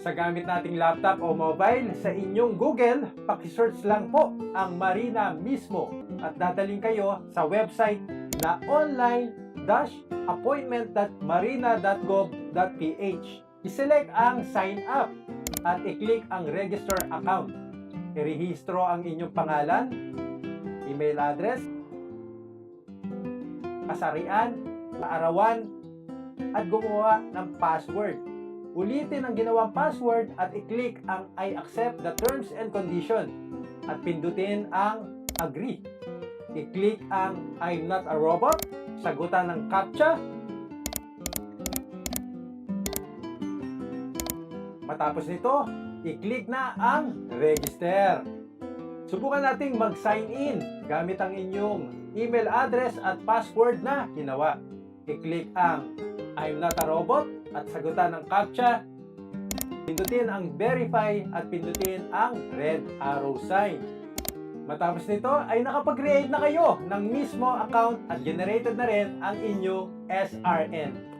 Sa gamit nating laptop o mobile, sa inyong Google, pakisearch lang po ang Marina mismo at dadaling kayo sa website na online-appointment.marina.gov.ph. I-select ang sign up at i-click ang register account. I-rehistro ang inyong pangalan, email address, kasarian, kaarawan, at gumawa ng password. Ulitin ang ginawang password at i-click ang I accept the terms and condition at pindutin ang agree. I-click ang I'm not a robot, sagutan ng CAPTCHA. Matapos nito, i-click na ang register. Subukan nating mag-sign in gamit ang inyong email address at password na ginawa. I-click ang I'm not a robot at sagutan ng CAPTCHA. Pindutin ang verify at pindutin ang red arrow sign. Matapos nito ay nakapag-create na kayo ng mismo account at generated na rin ang inyong SRN.